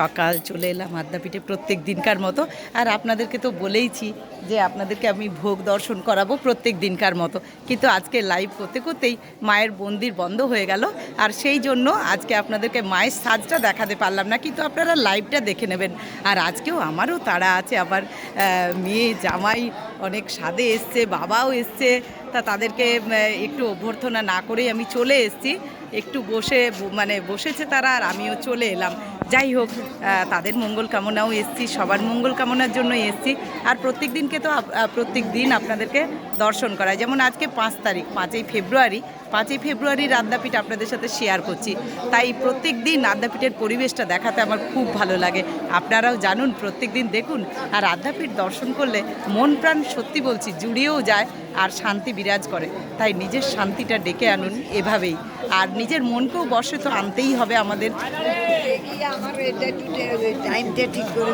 সকাল চলে এলাম আদ্যাপীঠে প্রত্যেক দিনকার মতো। আর আপনাদেরকে তো বলেইছি যে আপনাদেরকে আমি ভোগ দর্শন করাবো প্রত্যেক দিনকার মতো। কিন্তু আজকে লাইভ করতে করতেই মায়ের মন্দির বন্ধ হয়ে গেল। আর সেই জন্য আজকে আপনাদেরকে মায়ের সাজটা দেখাতে পারলাম না, কিন্তু আপনারা লাইভটা দেখে নেবেন। আর আজকেও আমারও তাড়া আছে, আবার মেয়ে জামাই অনেক স্বাদে এসছে, বাবাও এসছে। তা তাদেরকে একটু অভ্যর্থনা না করেই আমি চলে এসেছি। একটু বসে মানে বসেছে তারা আর আমিও চলে এলাম। যাই হোক তাদের মঙ্গল কামনাও এসছি, সবার মঙ্গল কামনার জন্য এসছি। আর প্রত্যেক দিনকে তো প্রত্যেক দিন আপনাদেরকে দর্শন করায় যেমন আজকে পাঁচ তারিখ, পাঁচই ফেব্রুয়ারি, পাঁচই ফেব্রুয়ারির আদ্যাপীঠ আপনাদের সাথে শেয়ার করছি। তাই প্রত্যেক দিন আদ্যাপীঠের পরিবেশটা দেখাতে আমার খুব ভালো লাগে। আপনারাও জানুন, প্রত্যেক দিন দেখুন। আর আদ্যাপীঠ দর্শন করলে মন প্রাণ সত্যি বলছি, জুড়িয়েও যায় আর শান্তি বিরাজ করে। তাই নিজের শান্তিটা ডেকে আনুন এভাবেই। আর নিজের মনকেও বসে তো আনতেই হবে আমাদের। টাইমটা ঠিক করে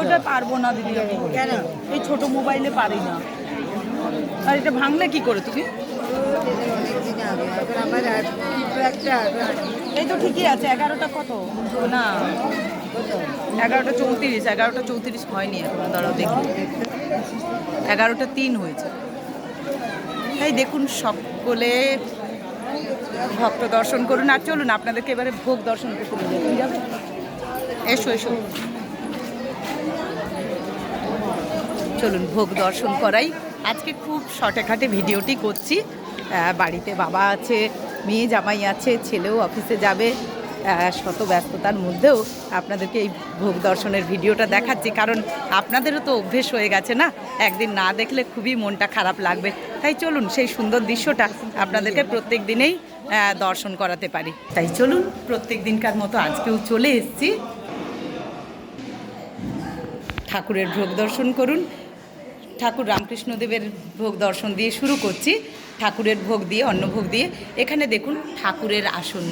ওটা পারব না দিদি। কেন? এই ছোট মোবাইলে পারি না। আর এটা ভাঙলে কি করে তুমি? এই তো ঠিকই আছে, এগারোটা কত? না, এগারোটা চৌত্রিশ এগারোটা চৌত্রিশ হয়নি এখনও দাঁড়াও দেখি। এগারোটা তিন হয়েছে। তাই দেখুন, সকলে ভক্ত দর্শন করুন। আর চলুন, আপনাদেরকে এবারে ভোগ দর্শন করতে যাবেন যাবে এসো এসো। চলুন, ভোগ দর্শন করাই। আজকে খুব শর্টে খাটে ভিডিওটি করছি। বাড়িতে বাবা আছে, মেয়ে জামাই আছে, ছেলেও অফিসে যাবে। শত ব্যস্ততার মধ্যেও আপনাদেরকে এই ভোগ দর্শনের ভিডিওটা দেখাচ্ছি। কারণ আপনাদেরও তো অভ্যেস হয়ে গেছে না? একদিন না দেখলে খুবই মনটা খারাপ লাগবে। তাই চলুন সেই সুন্দর দৃশ্যটা আপনাদেরকে প্রত্যেক দিনেই দর্শন করাতে পারি। তাই চলুন প্রত্যেক দিনকার মতো আজকেও চলে এসেছি। ঠাকুরের ভোগ দর্শন করুন। ঠাকুর রামকৃষ্ণদেবের ভোগ দর্শন দিয়ে শুরু করছি। ঠাকুরের ভোগ দিয়ে অন্নভোগ দিয়ে। এখানে দেখুন ঠাকুরের আসন।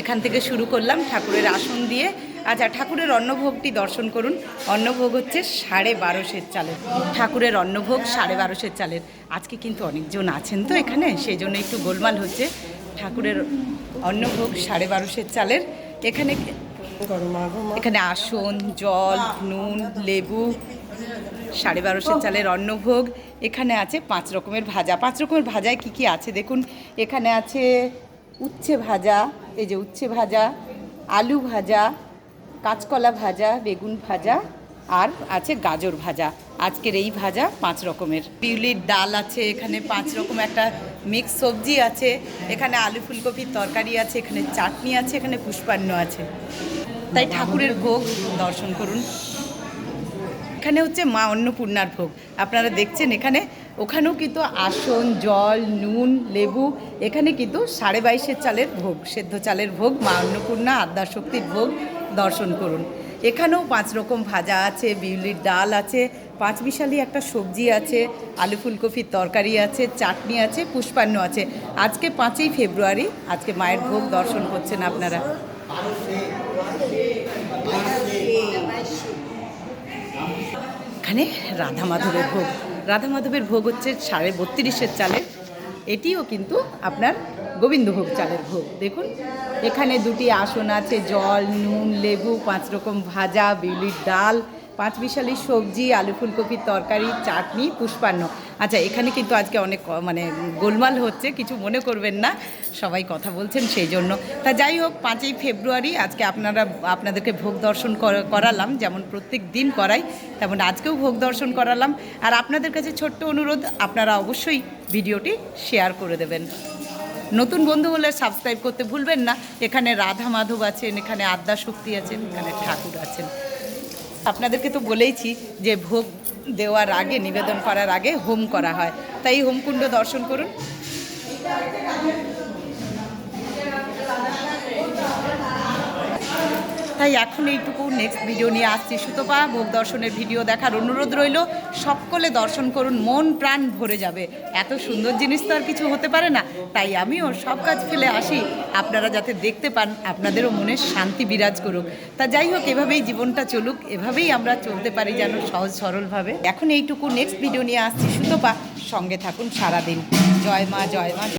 এখান থেকে শুরু করলাম ঠাকুরের আসন দিয়ে। আচ্ছা ঠাকুরের অন্নভোগটি দর্শন করুন। অন্নভোগ হচ্ছে সাড়ে বারোশের চালের। ঠাকুরের অন্নভোগ সাড়ে বারোশের চালের। আজকে কিন্তু অনেকজন আছেন তো এখানে সেই জন্য একটু গোলমাল হচ্ছে। ঠাকুরের অন্নভোগ সাড়ে বারোশের চালের। এখানে এখানে আসন, জল, নুন, লেবু, সাড়ে বারোশো চালের অন্নভোগ। এখানে আছে পাঁচ রকমের ভাজা। পাঁচ রকমের ভাজায় কি কি আছে? দেখুন, এখানে আছে উচ্ছে ভাজা এই যে উচ্ছে ভাজা, আলু ভাজা, কাঁচকলা ভাজা, বেগুন ভাজা আর আছে গাজর ভাজা। আজকের এই ভাজা পাঁচ রকমের। বিউলির ডাল আছে, এখানে পাঁচ রকম একটা মিক্স সবজি আছে। এখানে আলু ফুলকপির তরকারি আছে, এখানে চাটনি আছে, এখানে পুষ্পান্ন আছে। তাই ঠাকুরের ভোগ দর্শন করুন। এখানে হচ্ছে মা অন্নপূর্ণার ভোগ। আপনারা দেখছেন এখানে। ওখানেও কিন্তু আসন, জল, নুন, লেবু, এখানে কিন্তু সাড়ে বাইশের চালের ভোগ, সেদ্ধ চালের ভোগ, মা অন্নপূর্ণা আদ্যাশক্তির ভোগ দর্শন করুন। এখানেও পাঁচ রকম ভাজা আছে, বিউলির ডাল আছে, পাঁচ বিশালি একটা সবজি আছে, আলু ফুলকপির তরকারি আছে, চাটনি আছে, পুষ্পান্ন আছে। আজকে পাঁচই ফেব্রুয়ারি, আজকে মায়ের ভোগ দর্শন করছেন আপনারা। এখানে রাধা মাধবের ভোগ। রাধা মাধবের ভোগ হচ্ছে সাড়ে বত্রিশের চালের এটিও কিন্তু আপনার গোবিন্দভোগ চালের ভোগ। দেখুন, এখানে দুটি আসন আছে, জল, নুন, লেবু, পাঁচ রকম ভাজা, বিউলির ডাল পাঁচ বিশালি সবজি, আলু ফুলকপির তরকারি, চাটনি, পুষ্পান্ন। আচ্ছা এখানে কিন্তু আজকে অনেক মানে গোলমাল হচ্ছে, কিছু মনে করবেন না, সবাই কথা বলছেন সেই জন্য তা যাই হোক, পাঁচই ফেব্রুয়ারি, আজকে আপনারা, আপনাদেরকে ভোগ দর্শন করালাম, যেমন প্রত্যেক দিন করাই, তেমন আজকেও ভোগ দর্শন করালাম। আর আপনাদের কাছে ছোট্ট অনুরোধ, আপনারা অবশ্যই ভিডিওটি শেয়ার করে দেবেন। নতুন বন্ধু হলে সাবস্ক্রাইব করতে ভুলবেন না, এখানে রাধা মাধব আছেন, এখানে আদ্যা শক্তি আছেন, এখানে ঠাকুর আছেন। আপনাদেরকে তো বলেইছি যে ভোগ দেওয়ার আগে, নিবেদন করার আগে হোম করা হয়। তাই হোমকুণ্ড দর্শন করুন। তাই এখন এইটুকু নেক্সট ভিডিও নিয়ে আসছি। সুতপা, ভোগ দর্শনের ভিডিও দেখার অনুরোধ রইল, সকলে দর্শন করুন, মন প্রাণ ভরে যাবে। এত সুন্দর জিনিস তো আর কিছু হতে পারে না। তাই আমিও সব কাজ ফেলে আসি, আপনারা যাতে দেখতে পান, আপনাদেরও মনে শান্তি বিরাজ করুক। তা যাই হোক, এভাবেই জীবনটা চলুক, এভাবেই আমরা চলতে পারি যেন সহজ সরলভাবে। এখন এইটুকু নেক্সট ভিডিও নিয়ে আসছি। সুতপা, সঙ্গে থাকুন সারাদিন। জয় মা জয় মা